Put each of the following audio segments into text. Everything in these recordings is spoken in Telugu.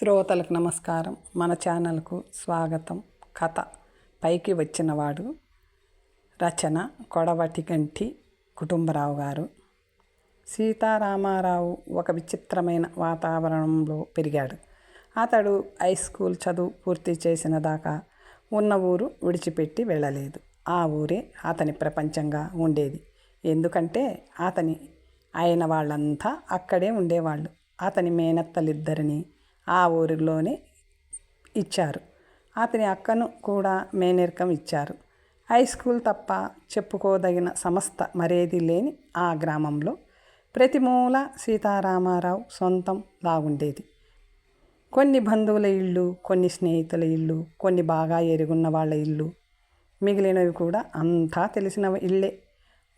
శ్రోతలకు నమస్కారం. మన ఛానల్కు స్వాగతం. కథ పైకి వచ్చినవాడు రచన కొడవటి గంటి కుటుంబరావు గారు. సీతారామారావు ఒక విచిత్రమైన వాతావరణంలో పెరిగాడు. అతడు హై స్కూల్ చదువు పూర్తి చేసిన దాకా ఉన్న ఊరు విడిచిపెట్టి వెళ్ళలేదు. ఆ ఊరే అతని ప్రపంచంగా ఉండేది. ఎందుకంటే అతని అయిన వాళ్ళంతా అక్కడే ఉండేవాళ్ళు. అతని మేనత్తలిద్దరిని ఆ ఊరిలోనే ఇచ్చారు. అతని అక్కను కూడా మేనేరకం ఇచ్చారు. హై స్కూల్ తప్ప చెప్పుకోదగిన సంస్థ మరేది లేని ఆ గ్రామంలో ప్రతి మూల సీతారామారావు సొంతం లాగుండేది. కొన్ని బంధువుల ఇళ్ళు కొన్ని స్నేహితుల ఇళ్ళు కొన్ని బాగా ఎరుగున్న వాళ్ళ ఇల్లు మిగిలినవి కూడా అంతా తెలిసిన ఇళ్ళే.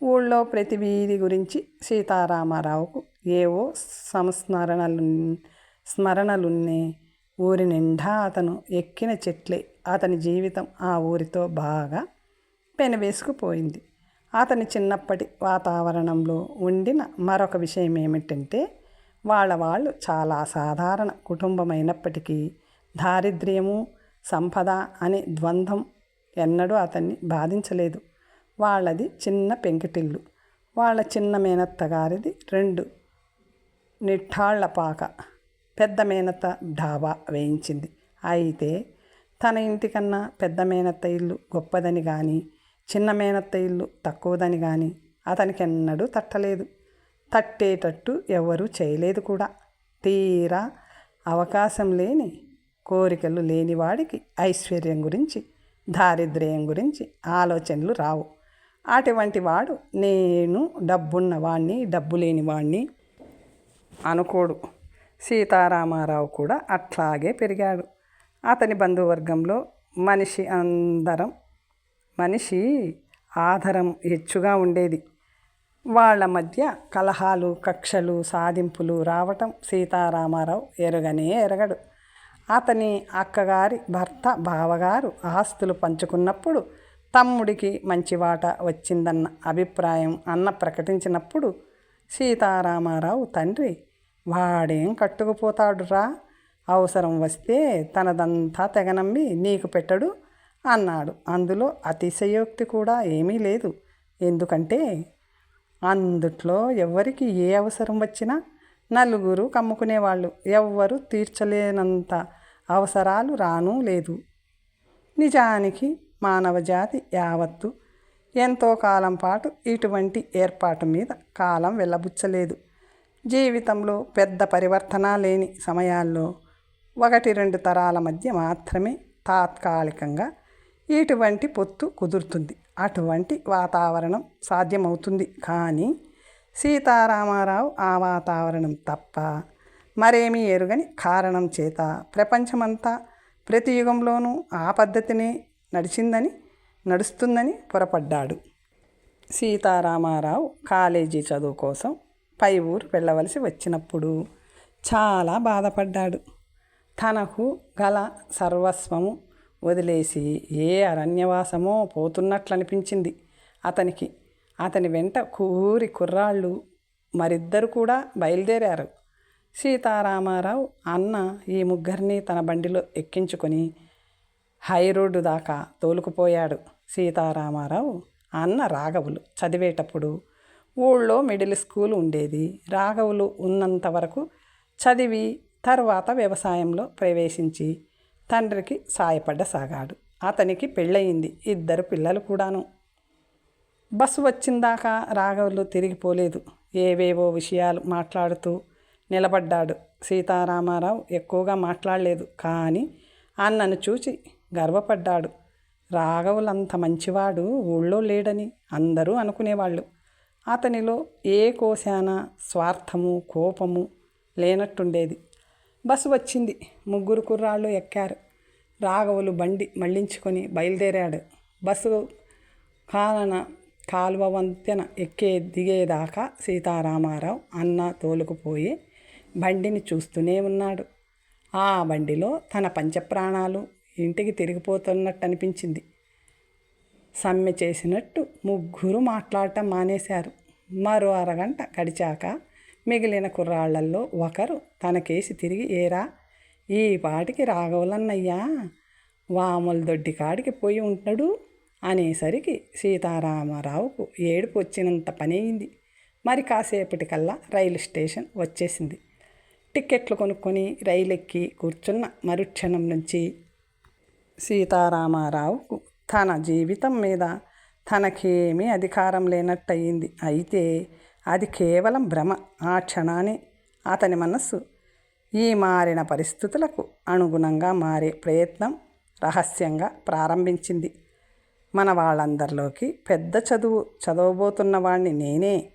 ఊళ్ళో ప్రతి వీధి గురించి సీతారామారావుకు ఏవో సంస్మరణలు స్మరణలున్నే ఊరి నిండా అతను ఎక్కిన చెట్లే అతని జీవితం ఆ ఊరితో బాగా పెనవేసుకుపోయింది. అతని చిన్నప్పటి వాతావరణంలో ఉండిన మరొక విషయం ఏమిటంటే వాళ్ళ వాళ్ళు చాలా సాధారణ కుటుంబమైనప్పటికీ దారిద్ర్యము సంపద అనే ద్వంద్వం ఎన్నడూ అతన్ని బాధించలేదు. వాళ్ళది చిన్న పెంకిటిల్లు. వాళ్ళ చిన్న మేనత్తగారిది రెండు నిట్టాళ్ళపాక. పెద్ద మేనత్త డాబా వేయించింది. అయితే తన ఇంటికన్నా పెద్ద మేనత్త ఇల్లు గొప్పదని కానీ చిన్న మేనత్త ఇల్లు తక్కువదని కానీ అతనికి ఎన్నడూ తట్టలేదు. తట్టేటట్టు ఎవరూ చేయలేదు కూడా. తీరా అవకాశం లేని కోరికలు లేనివాడికి ఐశ్వర్యం గురించి దారిద్ర్యం గురించి ఆలోచనలు రావు. అటువంటి వాడు నేను డబ్బున్నవాణ్ణి డబ్బు లేనివాణ్ణి అనుకోడు. సీతారామారావు కూడా అట్లాగే పెరిగాడు. అతని బంధువర్గంలో మనిషి అందరం మనిషి ఆధారం హెచ్చుగా ఉండేది. వాళ్ళ మధ్య కలహాలు కక్షలు సాధింపులు రావటం సీతారామారావు ఎరగనే ఎరగడు. అతని అక్కగారి భర్త బావగారు ఆస్తులు పంచుకున్నప్పుడు తమ్ముడికి మంచి వాట వచ్చిందన్న అభిప్రాయం అన్న ప్రకటించినప్పుడు సీతారామారావు తండ్రి వాడేం కట్టుకుపోతాడురా? అవసరం వస్తే తనదంతా తెగనమ్మి నీకు పెట్టడు అన్నాడు. అందులో అతిశయోక్తి కూడా ఏమీ లేదు. ఎందుకంటే అందుట్లో ఎవరికి ఏ అవసరం వచ్చినా నలుగురు కమ్ముకునేవాళ్ళు. ఎవ్వరు తీర్చలేనంత అవసరాలు రాను లేదు. నిజానికి మానవజాతి యావత్తు ఎంతో కాలం పాటు ఇటువంటి ఏర్పాటు మీద కాలం వెళ్ళబుచ్చలేదు. జీవితంలో పెద్ద పరివర్తన లేని సమయాల్లో ఒకటి రెండు తరాల మధ్య మాత్రమే తాత్కాలికంగా ఇటువంటి పొత్తు కుదురుతుంది. అటువంటి వాతావరణం సాధ్యమవుతుంది. కానీ సీతారామారావు ఆ వాతావరణం తప్ప మరేమీ ఎరుగని కారణం చేత ప్రపంచమంతా ప్రతి యుగంలోనూ ఆ పద్ధతినే నడిచిందని నడుస్తుందని పొరపడ్డాడు. సీతారామారావు కాలేజీ చదువు కోసం పై ఊరు వెళ్ళవలసి వచ్చినప్పుడు చాలా బాధపడ్డాడు. తనకు గల సర్వస్వము వదిలేసి ఏ అరణ్యవాసమో పోతున్నట్లు అనిపించింది అతనికి అతని వెంట కూరి కుర్రాళ్ళు మరిద్దరు కూడా బయలుదేరారు. సీతారామారావు అన్న ఈ ముగ్గురిని తన బండిలో ఎక్కించుకొని హై రోడ్డు దాకా తోలుకుపోయాడు. సీతారామారావు అన్న రాఘవులు చదివేటప్పుడు ఊళ్ళో మిడిల్ స్కూల్ ఉండేది. రాఘవులు ఉన్నంత వరకు చదివి తర్వాత వ్యవసాయంలో ప్రవేశించి తండ్రికి సాయపడ్డసాగాడు అతనికి పెళ్ళయింది. ఇద్దరు పిల్లలు కూడాను. బస్సు వచ్చిందాకా రాఘవులు తిరిగిపోలేదు ఏవేవో విషయాలు మాట్లాడుతూ నిలబడ్డాడు. సీతారామారావు ఎక్కువగా మాట్లాడలేదు. కానీ అన్నను చూచి గర్వపడ్డాడు. రాఘవులంత మంచివాడు ఊళ్ళో లేడని అందరూ అనుకునేవాళ్ళు. అతనిలో ఏ కోశాన స్వార్థము కోపము లేనట్టుండేది. బస్సు వచ్చింది. ముగ్గురు కుర్రాళ్ళు ఎక్కారు. రాఘవులు బండి మళ్ళించుకొని బయలుదేరాడు. బస్సు కాలన కాలువ వంతెన ఎక్కే దిగేదాకా సీతారామారావు అన్న తోలుకుపోయి బండిని చూస్తూనే ఉన్నాడు. ఆ బండిలో తన పంచప్రాణాలు ఇంటికి తిరిగిపోతున్నట్టు అనిపించింది సమ్మె చేసినట్టు ముగ్గురు మాట్లాడటం మానేశారు. మరో అరగంట గడిచాక మిగిలిన కుర్రాళ్ళల్లో ఒకరు తనకేసి తిరిగి ఏరా ఈ పాటికి రాఘవులన్నయ్యా వాముల దొడ్డి కాడికి పోయి ఉంటాడు అనేసరికి సీతారామరావుకు ఏడుపు వచ్చినంత పని అయింది మరి కాసేపటికల్లా రైలు స్టేషన్ వచ్చేసింది. టిక్కెట్లు కొనుక్కొని రైలు ఎక్కి కూర్చున్న మరుక్షణం నుంచి సీతారామారావుకు తన జీవితం మీద తనకేమీ అధికారం లేనట్టయింది. అయితే అది కేవలం భ్రమ. ఆ క్షణాన్ని అతని మనస్సు ఈ మారిన పరిస్థితులకు అనుగుణంగా మారే ప్రయత్నం రహస్యంగా ప్రారంభించింది. మన వాళ్ళందరిలోకి పెద్ద చదువు చదవబోతున్న వాణ్ణి నేనే.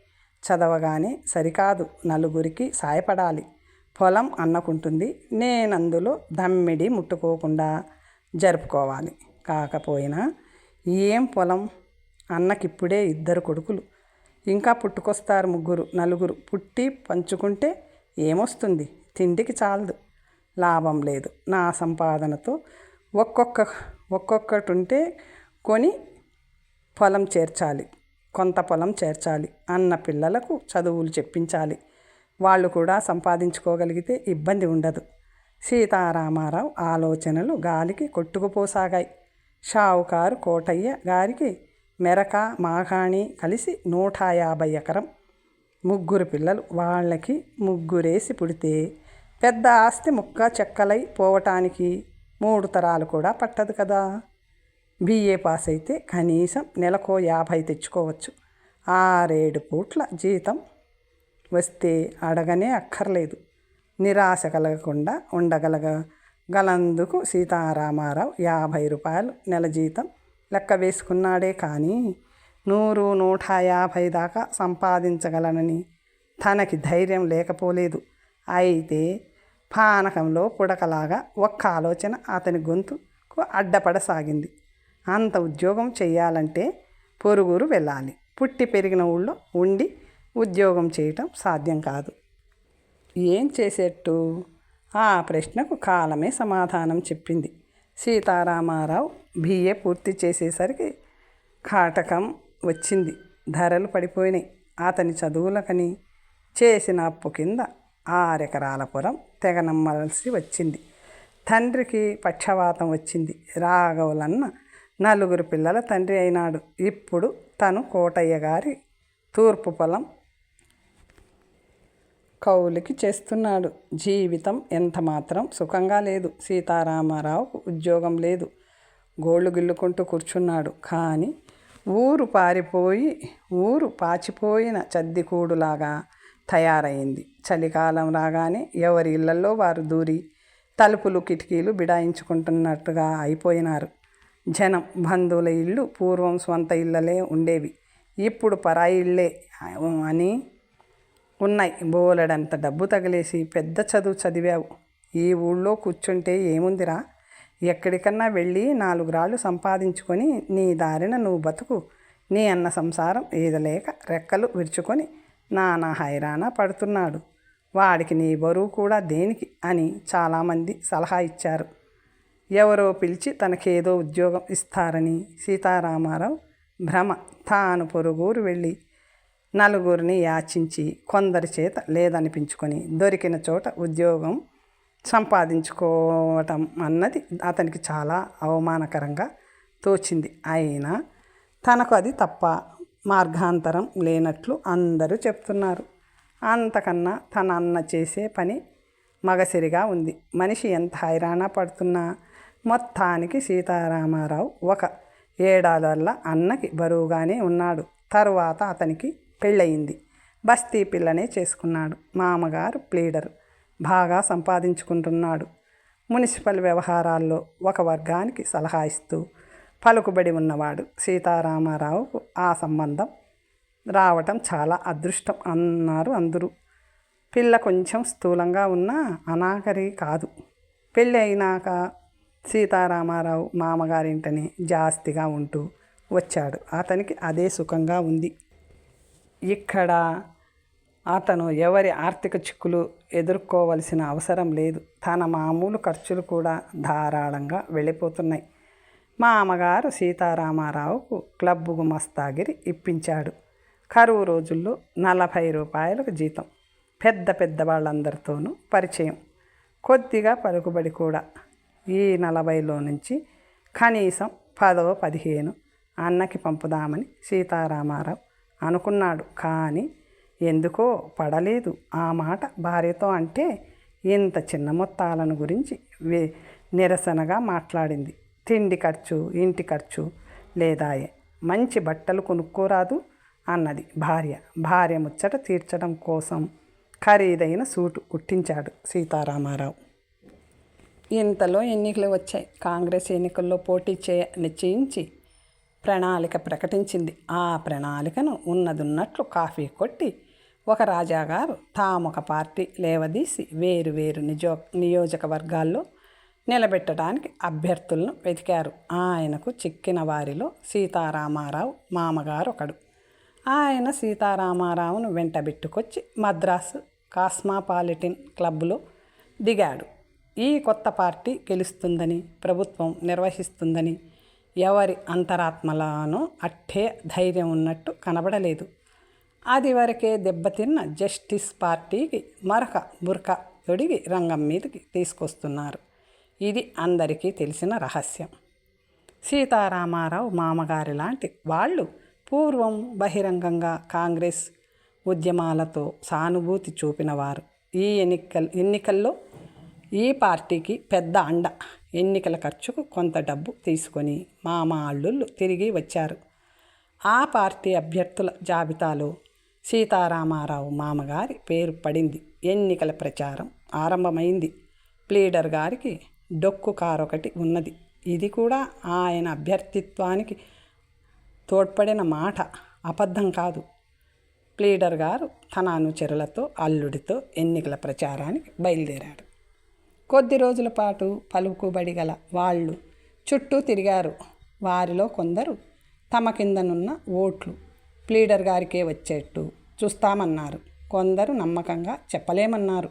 చదవగానే సరికాదు నలుగురికి సాయపడాలి. పొలం అన్నకుంటుంది. నేనందులో దమ్మిడి ముట్టుకోకుండా జరుపుకోవాలి. కాకపోయినా ఏం పొలం? అన్నకిప్పుడే ఇద్దరు కొడుకులు. ఇంకా పుట్టుకొస్తారు ముగ్గురు నలుగురు. పుట్టి పంచుకుంటే ఏమొస్తుంది? తిండికి చాలదు. లాభం లేదు. నా సంపాదనతో ఒక్కొక్క ఒక్కొక్కటి ఉంటే కొని పొలం చేర్చాలి. కొంత పొలం చేర్చాలి. అన్న పిల్లలకు చదువులు చెప్పించాలి. వాళ్ళు కూడా సంపాదించుకోగలిగితే ఇబ్బంది ఉండదు. సీతారామారావు ఆలోచనలు గాలికి కొట్టుకుపోసాగాయి. షావుకారు కోటయ్య గారికి మెరక మాగాణి కలిసి నూట యాభై ఎకరం. ముగ్గురు పిల్లలు వాళ్ళకి ముగ్గురేసి పుడితే పెద్ద ఆస్తి ముక్క చెక్కలై పోవటానికి మూడు తరాలు కూడా పట్టదు కదా. బీఏ పాస్ అయితే కనీసం నెలకో యాభై తెచ్చుకోవచ్చు. ఆరేడు పూట్ల జీతం. వస్తే అడగనే అక్కర్లేదు. నిరాశ కలగకుండా ఉండగలగ. గలందుకు సీతారామారావు యాభై రూపాయలు నెల జీతం. లెక్క వేసుకున్నాడే కానీ నూరు నూట యాభై దాకా సంపాదించగలనని తనకి ధైర్యం లేకపోలేదు. అయితే పానకంలో పుడకలాగా ఒక్క ఆలోచన అతని గొంతుకు అడ్డపడసాగింది. అంత ఉద్యోగం చేయాలంటే పొరుగురు వెళ్ళాలి. పుట్టి పెరిగిన ఊళ్ళో ఉండి ఉద్యోగం చేయటం సాధ్యం కాదు. ఏం చేసేట్టు? ఆ ప్రశ్నకు కాలమే సమాధానం చెప్పింది. సీతారామారావు బిఏ పూర్తి చేసేసరికి కాటకం వచ్చింది. ధరలు పడిపోయినాయి. అతని చదువులకని చేసిన అప్పు కింద ఆరెకరాల పురం తెగనమ్మలసి వచ్చింది. తండ్రికి పక్షవాతం వచ్చింది. రాఘవులన్న నలుగురు పిల్లల తండ్రి అయినాడు. ఇప్పుడు తను కోటయ్య గారి తూర్పు పొలం కౌలికి చేస్తున్నాడు. జీవితం ఎంతమాత్రం సుఖంగా లేదు. సీతారామారావుకు ఉద్యోగం లేదు. గోళ్ళు గిల్లుకుంటూ కూర్చున్నాడు. కానీ ఊరు పారిపోయి ఊరు పాచిపోయిన చద్దికూడులాగా తయారైంది. చలికాలం రాగానే ఎవరి ఇళ్ళలో వారు దూరి తలుపులు కిటికీలు బిడాయించుకుంటున్నట్టుగా అయిపోయినారు. జనం బంధువుల ఇళ్ళు పూర్వం స్వంత ఇళ్ళలే ఉండేవి. ఇప్పుడు పరాయి ఇళ్ళే అని ఉన్నాయి. బోలెడంత డబ్బు తగిలేసి పెద్ద చదువు చదివావు. ఈ ఊళ్ళో కూర్చుంటే ఏముందిరా? ఎక్కడికన్నా వెళ్ళి నాలుగు రాళ్ళు సంపాదించుకొని నీ దారిన నువ్వు బతుకు. నీ అన్న సంసారం ఈదలేక రెక్కలు విరుచుకొని నానా హైరాణ పడుతున్నాడు. వాడికి నీ బరువు కూడా దేనికి? అని చాలామంది సలహా ఇచ్చారు. ఎవరో పిలిచి తనకేదో ఉద్యోగం ఇస్తారని సీతారామారావు భ్రమ. తాను పొరుగురు వెళ్ళి నలుగురిని యాచించి కొందరి చేత లేదనిపించుకొని దొరికిన చోట ఉద్యోగం సంపాదించుకోవటం అన్నది అతనికి చాలా అవమానకరంగా తోచింది. అయినా తనకు అది తప్ప మార్గాంతరం లేనట్లు అందరూ చెప్తున్నారు. అంతకన్నా తన అన్న చేసే పని మగసిరిగా ఉంది. మనిషి ఎంత హైరాణ పడుతున్నా మొత్తానికి సీతారామారావు ఒక ఏడాదల్లా అన్నకి బరువుగానే ఉన్నాడు. తరువాత అతనికి పెళ్ళయింది. బస్తీ పిల్లనే చేసుకున్నాడు. మామగారు ప్లీడరు. బాగా సంపాదించుకుంటున్నాడు. మున్సిపల్ వ్యవహారాల్లో ఒక వర్గానికి సలహా ఇస్తూ పలుకుబడి ఉన్నవాడు సీతారామారావుకు ఆ సంబంధం రావటం చాలా అదృష్టం అన్నారు అందరూ. పిల్ల కొంచెం స్థూలంగా ఉన్నా అనాకరి కాదు. పెళ్ళి అయినాక సీతారామారావు మామగారింటని జాస్తిగా ఉంటూ వచ్చాడు. అతనికి అదే సుఖంగా ఉంది. ఇక్కడ అతను ఎవరి ఆర్థిక చిక్కులు ఎదుర్కోవలసిన అవసరం లేదు. తన మామూలు ఖర్చులు కూడా ధారాళంగా వెళ్ళిపోతున్నాయి. మా అమ్మగారు సీతారామారావుకు క్లబ్ గుమస్తాగిరి ఇప్పించాడు. కరువు రోజుల్లో నలభై రూపాయలకు జీతం. పెద్ద పెద్ద వాళ్ళందరితోనూ పరిచయం. కొద్దిగా పలుకుబడి కూడా. ఈ నలభైలో నుంచి కనీసం పదో పదిహేను అన్నకి పంపుదామని సీతారామారావు అనుకున్నాడు. కానీ ఎందుకో పడలేదు. ఆ మాట భార్యతో అంటే ఇంత చిన్న మొత్తాలను గురించి వే నిరసనగా మాట్లాడింది. తిండి ఖర్చు ఇంటి ఖర్చు లేదాయే. మంచి బట్టలు కొనుక్కోరాదు అన్నది భార్య. భార్య ముచ్చట తీర్చడం కోసం ఖరీదైన సూటు కుట్టించాడు సీతారామారావు. ఇంతలో ఎన్నికలు వచ్చాయి. కాంగ్రెస్ ఎన్నికల్లో పోటీ చేయ నిశ్చయించి ప్రణాళిక ప్రకటించింది. ఆ ప్రణాళికను ఉన్నదున్నట్లు కాఫీ కొట్టి ఒక రాజాగారు తామొక పార్టీ లేవదీసి వేరు వేరు నిజో నియోజకవర్గాల్లో నిలబెట్టడానికి అభ్యర్థులను వెతికారు. ఆయనకు చిక్కిన వారిలో సీతారామారావు మామగారు ఒకడు ఆయన సీతారామారావును వెంటబెట్టుకొచ్చి మద్రాసు కాస్మాపాలిటిన్ క్లబ్లో దిగాడు. ఈ కొత్త పార్టీ గెలుస్తుందని ప్రభుత్వం నిర్వహిస్తుందని ఎవరి అంతరాత్మలానో అట్టే ధైర్యం ఉన్నట్టు కనబడలేదు. అది వరకే దెబ్బతిన్న జస్టిస్ పార్టీకి మరొక బురక తొడిగి రంగం మీదకి తీసుకొస్తున్నారు. ఇది అందరికీ తెలిసిన రహస్యం. సీతారామారావు మామగారి లాంటి వాళ్ళు పూర్వం బహిరంగంగా కాంగ్రెస్ ఉద్యమాలతో సానుభూతి చూపినవారు ఈ ఎన్నికల్ ఎన్నికల్లో ఈ పార్టీకి పెద్ద అండ ఎన్నికల ఖర్చుకు కొంత డబ్బు తీసుకొని మామ అల్లుళ్ళు తిరిగి వచ్చారు. ఆ పార్టీ అభ్యర్థుల జాబితాలో సీతారామారావు మామగారి పేరు పడింది. ఎన్నికల ప్రచారం ఆరంభమైంది. ప్లీడర్ గారికి డొక్కు కారొకటి ఉన్నది. ఇది కూడా ఆయన అభ్యర్థిత్వానికి తోడ్పడిన మాట అబద్ధం కాదు. ప్లీడర్ గారు తన అనుచరులతో అల్లుడితో ఎన్నికల ప్రచారానికి బయలుదేరాడు కొద్ది రోజుల పాటు పలుకుబడి గల వాళ్ళు చుట్టూ తిరిగారు. వారిలో కొందరు తమ కిందనున్న ఓట్లు ప్లీడర్ గారికే వచ్చేట్టు చూస్తామన్నారు. కొందరు నమ్మకంగా చెప్పలేమన్నారు.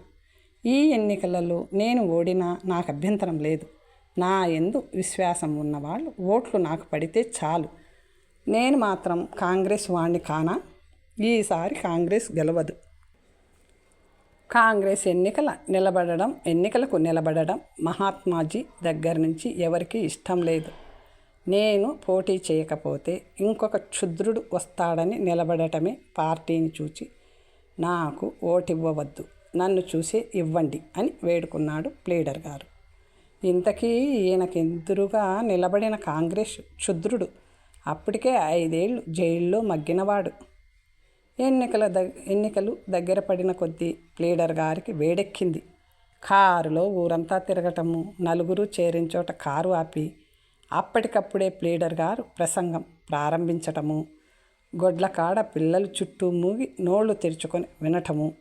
ఈ ఎన్నికలలో నేను ఓడినా నాకు అభ్యంతరం లేదు. నా ఎందు విశ్వాసం ఉన్నవాళ్ళు ఓట్లు నాకు పడితే చాలు. నేను మాత్రం కాంగ్రెస్ వాణ్ణి కానా? ఈసారి కాంగ్రెస్ గెలవదు. కాంగ్రెస్ ఎన్నికల నిలబడడం ఎన్నికలకు నిలబడడం మహాత్మాజీ దగ్గర నుంచి ఎవరికీ ఇష్టం లేదు. నేను పోటీ చేయకపోతే ఇంకొక క్షుద్రుడు వస్తాడని నిలబడటమే పార్టీని చూచి నాకు ఓటివ్వవద్దు నన్ను చూసే ఇవ్వండి అని వేడుకున్నాడు ప్లీడర్ గారు. ఇంతకీ ఈయనకెదురుగా నిలబడిన కాంగ్రెస్ క్షుద్రుడు? అప్పటికే ఐదేళ్ళు జైల్లో మగ్గినవాడు. ఎన్నికల దగ్ ఎన్నికలు దగ్గర పడిన కొద్దీ ప్లీడర్ గారికి వేడెక్కింది. కారులో ఊరంతా తిరగటము నలుగురు చేరిన చోట కారు ఆపి అప్పటికప్పుడే ప్లీడర్ గారు ప్రసంగం ప్రారంభించటము గొడ్ల కాడ పిల్లలు చుట్టూ మూగి నోళ్ళు తెరుచుకొని వినటము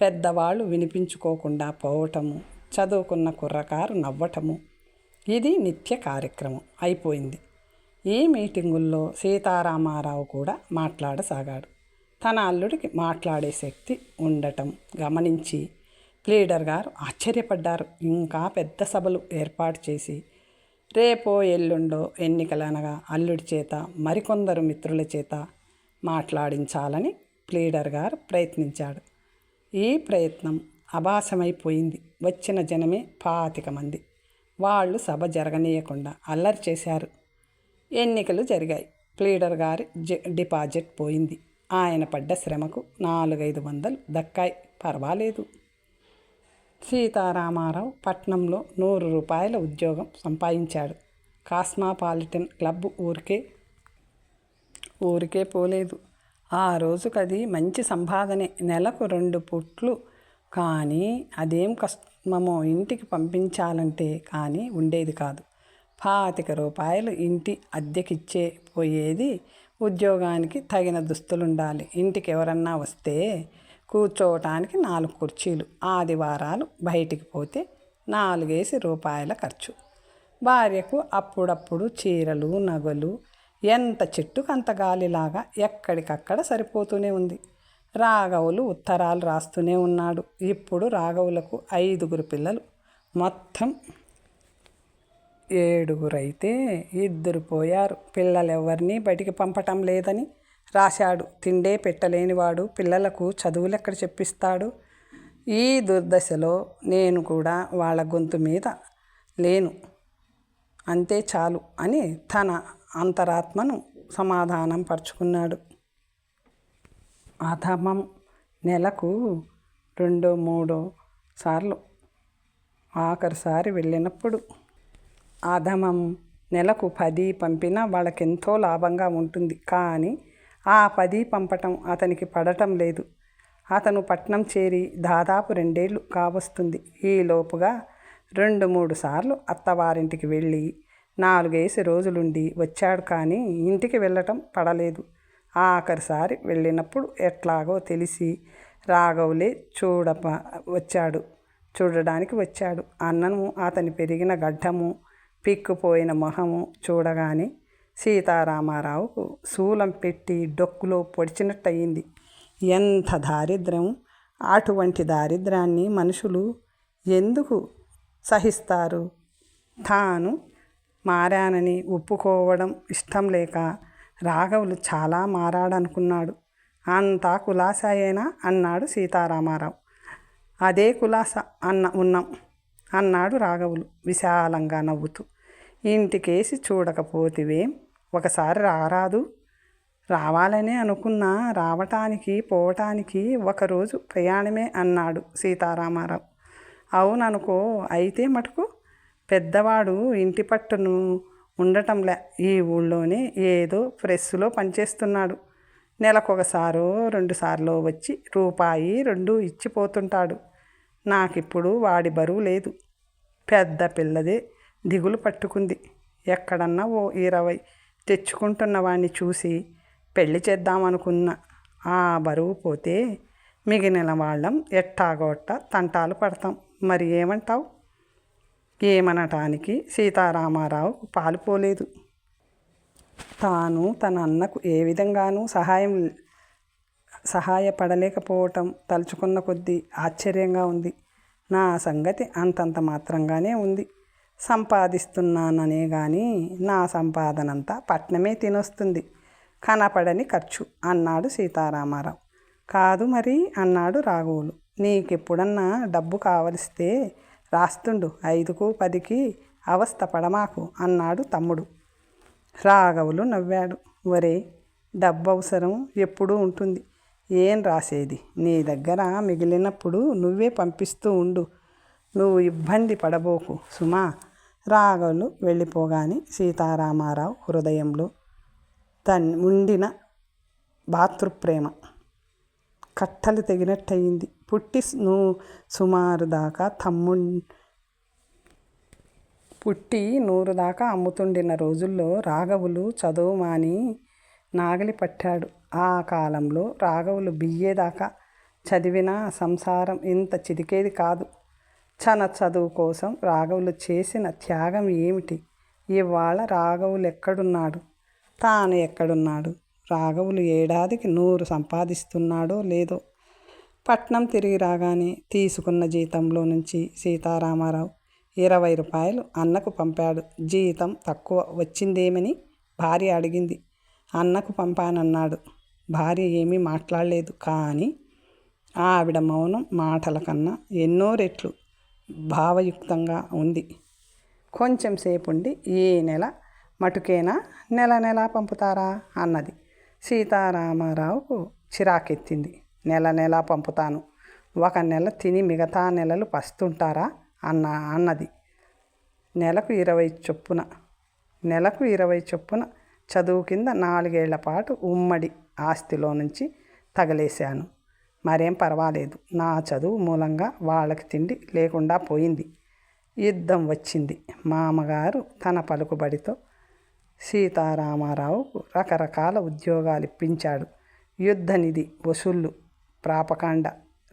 పెద్దవాళ్ళు వినిపించుకోకుండా పోవటము చదువుకున్న కుర్రకారు నవ్వటము. ఇది నిత్య కార్యక్రమం అయిపోయింది. ఈ మీటింగుల్లో సీతారామారావు కూడా మాట్లాడసాగాడు. తన అల్లుడికి మాట్లాడే శక్తి ఉండటం గమనించి ప్లీడర్ గారు ఆశ్చర్యపడ్డారు. ఇంకా పెద్ద సభలు ఏర్పాటు చేసి రేపో ఎల్లుండో ఎన్నికలనగా అల్లుడి చేత మరికొందరు మిత్రుల చేత మాట్లాడించాలని ప్లీడర్ గారు ప్రయత్నించాడు. ఈ ప్రయత్నం అభాసమైపోయింది. వచ్చిన జనమే పాతిక మంది. వాళ్ళు సభ జరగనీయకుండా అల్లరి చేశారు. ఎన్నికలు జరిగాయి. ప్లీడర్ గారి డిపాజిట్ పోయింది. ఆయన పడ్డ శ్రమకు నాలుగైదు వందలు దక్కాయి. పర్వాలేదు. సీతారామారావు పట్నంలో నూరు రూపాయల ఉద్యోగం సంపాదించాడు. కాస్మాపాలిటన్ క్లబ్ ఊరికే ఊరికే పోలేదు. ఆ రోజుకది మంచి సంపాదనే. నెలకు రెండు పుట్లు. కానీ అదేం కష్టమో ఇంటికి పంపించాలంటే కానీ ఉండేది కాదు. పాతిక రూపాయలు ఇంటి అద్దెకిచ్చే పోయేది ఉద్యోగానికి తగిన దుస్తులు ఉండాలి ఇంటికి ఎవరన్నా వస్తే కూర్చోవటానికి నాలుగు కుర్చీలు ఆదివారాలు బయటికి పోతే నాలుగేసి రూపాయల ఖర్చు. భార్యకు అప్పుడప్పుడు చీరలు నగలు ఎంత చెట్టుకు అంత గాలిలాగా ఎక్కడికక్కడ సరిపోతూనే ఉంది. రాఘవులు ఉత్తరాలు రాస్తూనే ఉన్నాడు. ఇప్పుడు రాఘవులకు ఐదుగురు పిల్లలు. మొత్తం ఏడుగురైతే ఇద్దరు పోయారు. పిల్లలెవరినీ బయటికి పంపటం లేదని రాశాడు. తిండే పెట్టలేనివాడు పిల్లలకు చదువులు ఎక్కడ చెప్పిస్తాడు? ఈ దుర్దశలో నేను కూడా వాళ్ళ గొంతు మీద లేను. అంతే చాలు అని తన అంతరాత్మను సమాధానం పరుచుకున్నాడు. అధమం నెలకు రెండో మూడో సార్లు ఆఖరిసారి వెళ్ళినప్పుడు అధమం నెలకు పది పంపినా వాళ్ళకెంతో లాభంగా ఉంటుంది. కానీ ఆ పది పంపటం అతనికి పడటం లేదు. అతను పట్నం చేరి దాదాపు రెండేళ్ళు కావస్తుంది. ఈలోపుగా రెండు మూడు సార్లు అత్తవారింటికి వెళ్ళి నాలుగేసి రోజులుండి వచ్చాడు కానీ ఇంటికి వెళ్ళటం పడలేదు. ఆఖరిసారి వెళ్ళినప్పుడు ఎట్లాగో తెలిసి రాఘవులే చూడప వచ్చాడు. చూడడానికి వచ్చాడు. అన్నను అతని పెరిగిన గడ్డము పిక్కుపోయిన మొహము చూడగానే సీతారామారావుకు శూలం పెట్టి డొక్కులో పొడిచినట్టయింది. ఎంత దారిద్ర్యం అటువంటి దారిద్రాన్ని మనుషులు ఎందుకు సహిస్తారు? తాను మారానని ఒప్పుకోవడం ఇష్టం లేక రాఘవులు చాలా మారాడనుకున్నాడు. అంతా కులాసాయేనా అన్నాడు సీతారామారావు. అదే కులాస అన్న ఉన్నాం అన్నాడు రాఘవులు విశాలంగా నవ్వుతూ. ఇంటికేసి చూడకపోతివేం. ఒకసారి రారాదు. రావాలనే అనుకున్నా రావటానికి పోవటానికి ఒకరోజు ప్రయాణమే అన్నాడు సీతారామారావు. అవుననుకో అయితే మటుకు పెద్దవాడు ఇంటి పట్టును ఉండటంలే. ఈ ఊళ్ళోనే ఏదో ప్రెస్సులో పనిచేస్తున్నాడు. నెలకొకసారో రెండుసార్లు వచ్చి రూపాయి రెండు ఇచ్చిపోతుంటాడు. నాకిప్పుడు వాడి బరువు లేదు. పెద్ద పిల్లదే. దిగులు పట్టుకుంది. ఎక్కడన్నా ఓ ఇరవై తెచ్చుకుంటున్న వాణ్ణి చూసి పెళ్ళి చేద్దామనుకున్న ఆ బరువు పోతే మిగిలిన వాళ్ళం ఎట్టాగొట్ట తంటాలు పడతాం. మరి ఏమంటావు? ఏమనటానికి సీతారామారావు పాలుపోలేదు తాను తన అన్నకు ఏ విధంగానూ సహాయం సహాయపడలేకపోవటం తలుచుకున్న కొద్దీ ఆశ్చర్యంగా ఉంది. నా సంగతి అంతంత మాత్రంగానే ఉంది. సంపాదిస్తున్నాననే కానీ నా సంపాదనంతా పట్నమే తినొస్తుంది. కనపడని ఖర్చు అన్నాడు సీతారామారావు. కాదు మరి అన్నాడు రాఘవులు. నీకెప్పుడన్నా డబ్బు కావలిస్తే రాస్తుండు. ఐదుకు పదికి అవస్థ పడమాకు అన్నాడు తమ్ముడు. రాఘవులు నవ్వాడు. వరే డబ్బు అవసరం ఎప్పుడూ ఉంటుంది. ఏం రాసేది? నీ దగ్గర మిగిలినప్పుడు నువ్వే పంపిస్తూ ఉండు. నువ్వు ఇబ్బంది పడబోకు. సుమా రాఘవులు వెళ్ళిపోగానే సీతారామారావు హృదయంలో తన్ ఉండిన భాతృప్రేమ కట్టలు తెగినట్టయింది. పుట్టి నువ్వు సుమారు దాకా తమ్ము పుట్టి నూరు దాకా అమ్ముతుండిన రోజుల్లో రాఘవులు చదువు మాని నాగలి పట్టాడు. ఆ కాలంలో రాఘవులు బియ్యే దాకా చదివిన సంసారం ఇంత చిదికేది కాదు. చన చదువు కోసం రాఘవులు చేసిన త్యాగం ఏమిటి? ఇవాళ రాఘవులు ఎక్కడున్నాడు? తాను ఎక్కడున్నాడు? రాఘవులు ఏడాదికి నూరు సంపాదిస్తున్నాడో లేదో? పట్నం తిరిగి రాగానే తీసుకున్న జీతంలో నుంచి సీతారామారావు ఇరవై రూపాయలు అన్నకు పంపాడు. జీతం తక్కువ వచ్చిందేమని భార్య అడిగింది. అన్నకు పంపానన్నాడు. భార్య ఏమీ మాట్లాడలేదు. కానీ ఆవిడ మౌనం మాటల కన్నా ఎన్నో రెట్లు భావయుక్తంగా ఉంది. కొంచెం సేపు ఉండి ఈ నెల మటుకేనా నెల నెల పంపుతారా అన్నది. సీతారామారావుకు చిరాకెత్తింది. నెల నెల పంపుతాను. ఒక నెల తిని మిగతా నెలలు పస్తుంటారా అన్న అన్నది. నెలకు ఇరవై చొప్పున నెలకు ఇరవై చొప్పున చదువు కింద నాలుగేళ్ళ పాటు ఉమ్మడి ఆస్తిలో నుంచి తగలేశాను. మరేం పర్వాలేదు. నా చదువు మూలంగా వాళ్ళకి తిండి లేకుండా పోయింది. యుద్ధం వచ్చింది. మామగారు తన పలుకుబడితో సీతారామారావుకు రకరకాల ఉద్యోగాలు ఇప్పించాడు యుద్ధ నిధి వసూళ్ళు ప్రాపకాండ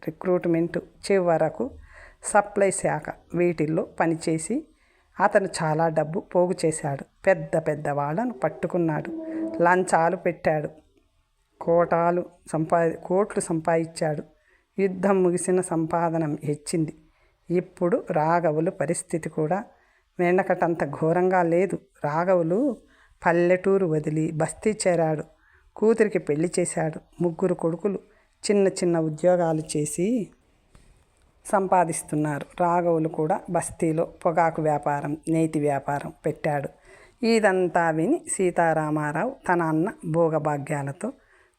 రిక్రూట్మెంటు చివరకు సప్లై శాఖ వీటిల్లో పనిచేసి అతను చాలా డబ్బు పోగు చేశాడు. పెద్ద పెద్ద వాళ్ళను పట్టుకున్నాడు. లంచాలు పెట్టాడు. కోటాలు సంపాది కోట్లు సంపాదించాడు. యుద్ధం ముగిసిన సంపాదన హెచ్చింది. ఇప్పుడు రాఘవులు పరిస్థితి కూడా వెనకటంత ఘోరంగా లేదు. రాఘవులు పల్లెటూరు వదిలి బస్తీ చేరాడు. కూతురికి పెళ్ళి చేశాడు. ముగ్గురు కొడుకులు చిన్న చిన్న ఉద్యోగాలు చేసి సంపాదిస్తున్నారు. రాఘవులు కూడా బస్తీలో పొగాకు వ్యాపారం నేతి వ్యాపారం పెట్టాడు. ఇదంతా విని సీతారామారావు తన అన్న భోగభాగ్యాలతో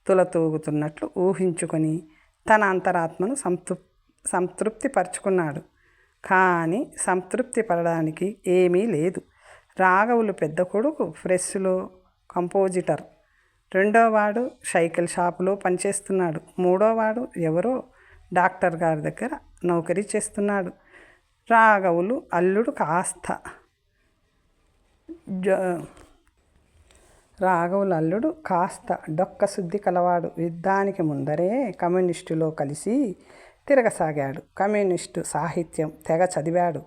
తులతూగుతున్నట్లు ఊహించుకొని తన అంతరాత్మను సంతృప్ సంతృప్తి పరుచుకున్నాడు కానీ సంతృప్తి పడడానికి ఏమీ లేదు. రాఘవులు పెద్ద కొడుకు ఫ్రెష్లో కంపోజిటర్. రెండోవాడు సైకిల్ షాపులో పనిచేస్తున్నాడు. మూడోవాడు ఎవరో డాక్టర్ గారి దగ్గర నౌకరీ చేస్తున్నాడు. రాఘవులు అల్లుడు కాస్త రాఘవుల అల్లుడు కాస్త డొక్క శుద్ధి కలవాడు. యుద్ధానికి ముందరే కమ్యూనిస్టులో కలిసి తిరగసాగాడు. కమ్యూనిస్టు సాహిత్యం తెగ చదివాడు.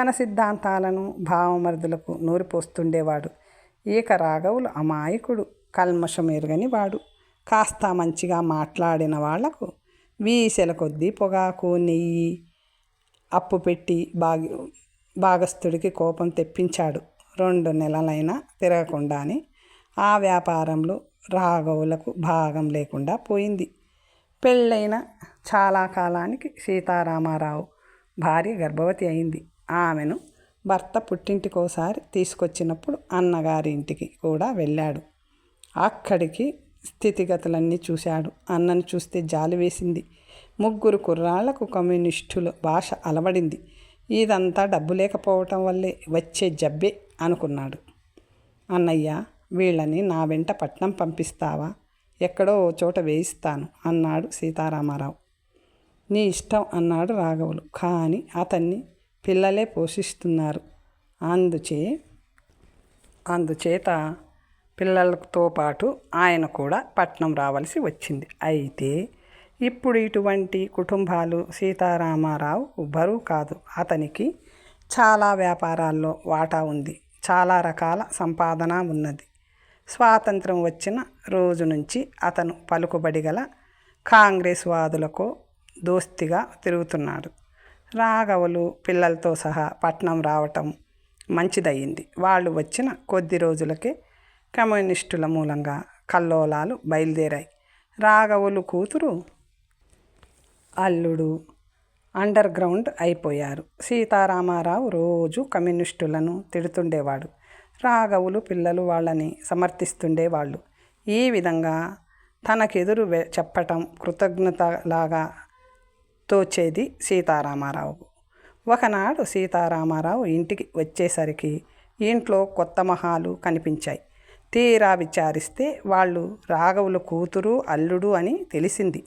తన సిద్ధాంతాలను భావమరుదులకు నూరిపోస్తుండేవాడు. ఈక రాఘవులు అమాయకుడు కల్మషం ఎరుగని వాడు కాస్త మంచిగా మాట్లాడిన వాళ్ళకు వీసెల కొద్దీ పొగాకు నెయ్యి అప్పు పెట్టి బాగి భాగస్థుడికి కోపం తెప్పించాడు. రెండు నెలలైనా తిరగకుండానే ఆ వ్యాపారంలో రాఘవులకు భాగం లేకుండా పోయింది. పెళ్ళైన చాలా కాలానికి సీతారామారావు భార్య గర్భవతి అయింది. ఆమెను భర్త పుట్టింటికోసారి తీసుకొచ్చినప్పుడు అన్నగారి ఇంటికి కూడా వెళ్ళాడు. అక్కడికి స్థితిగతులన్నీ చూశాడు. అన్నను చూస్తే జాలి వేసింది. ముగ్గురు కుర్రాళ్ళకు కమ్యూనిస్టుల భాష అలవడింది. ఇదంతా డబ్బు లేకపోవటం వల్లే వచ్చే జబ్బే అనుకున్నాడు. అన్నయ్య వీళ్ళని నా వెంట పట్నం పంపిస్తావా? ఎక్కడో ఓ చోట వేయిస్తాను అన్నాడు సీతారామారావు. నీ ఇష్టం అన్నాడు రాఘవులు. కానీ అతన్ని పిల్లలే పోషిస్తున్నారు. అందుచే అందుచేత పిల్లలతో పాటు ఆయన కూడా పట్నం రావాల్సి వచ్చింది. అయితే ఇప్పుడు ఇటువంటి కుటుంబాలు సీతారామారావు బరువు కాదు. అతనికి చాలా వ్యాపారాల్లో వాటా ఉంది. చాలా రకాల సంపాదన ఉన్నది. స్వాతంత్రం వచ్చిన రోజు నుంచి అతను పలుకుబడి గల కాంగ్రెస్ వాదులకు దోస్తిగా తిరుగుతున్నాడు. రాఘవులు పిల్లలతో సహా పట్నం రావటం మంచిదయ్యింది. వాళ్ళు వచ్చిన కొద్ది రోజులకే కమ్యూనిస్టుల మూలంగా కల్లోలాలు బయలుదేరాయి. రాఘవులు కూతురు అల్లుడు అండర్ గ్రౌండ్ అయిపోయారు. సీతారామారావు రోజు కమ్యూనిస్టులను తిడుతుండేవాడు. రాఘవులు పిల్లలు వాళ్ళని సమర్థిస్తుండేవాళ్ళు. ఈ విధంగా తనకెదురు చెప్పటం కృతజ్ఞతలాగా తోచేది సీతారామారావు. ఒకనాడు సీతారామారావు ఇంటికి వచ్చేసరికి ఇంట్లో కొత్త మహాలు కనిపించాయి. తీరా విచారిస్తే వాళ్ళు రాఘవులు కూతురు అల్లుడు అని తెలిసింది.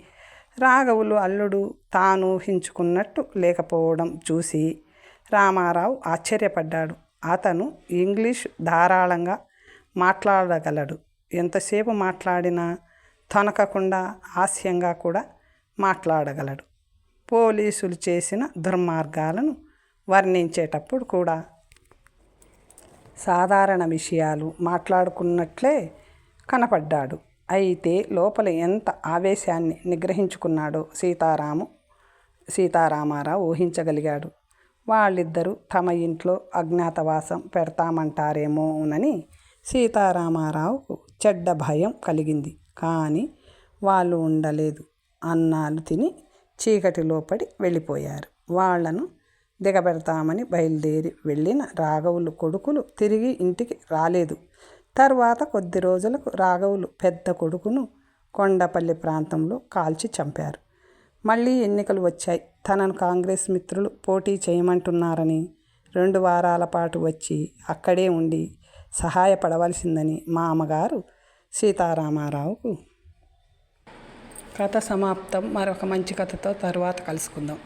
రాఘవులు అల్లుడు తాను ఊహించుకున్నట్టు లేకపోవడం చూసి రామారావు ఆశ్చర్యపడ్డాడు. అతను ఇంగ్లీష్ ధారాళంగా మాట్లాడగలడు. ఎంతసేపు మాట్లాడినా తొనకకుండా హాస్యంగా కూడా మాట్లాడగలడు. పోలీసులు చేసిన దుర్మార్గాలను వర్ణించేటప్పుడు కూడా సాధారణ విషయాలు మాట్లాడుకున్నట్లే కనపడ్డాడు. అయితే లోపల ఎంత ఆవేశాన్ని నిగ్రహించుకున్నాడో సీతారాము సీతారామారావు ఊహించగలిగాడు. వాళ్ళిద్దరూ తమ ఇంట్లో అజ్ఞాతవాసం పెడతామంటారేమోనని సీతారామారావుకు చెడ్డ భయం కలిగింది. కానీ వాళ్ళు ఉండలేదు. అన్నాలు తిని చీకటిలో పడి వెళ్ళిపోయారు. వాళ్ళను దిగబెడతామని బయలుదేరి వెళ్ళిన రాఘవులు కొడుకులు తిరిగి ఇంటికి రాలేదు. తర్వాత కొద్ది రోజులకు రాఘవులు పెద్ద కొడుకును కొండపల్లి ప్రాంతంలో కాల్చి చంపారు. మళ్ళీ ఎన్నికలు వచ్చాయి. తనను కాంగ్రెస్ మిత్రులు పోటీ చేయమంటున్నారని రెండు వారాల పాటు వచ్చి అక్కడే ఉండి సహాయపడవలసిందని మా అమ్మగారు సీతారామారావుకు. కథ సమాప్తం. మరొక మంచి కథతో తర్వాత కలుసుకుందాం.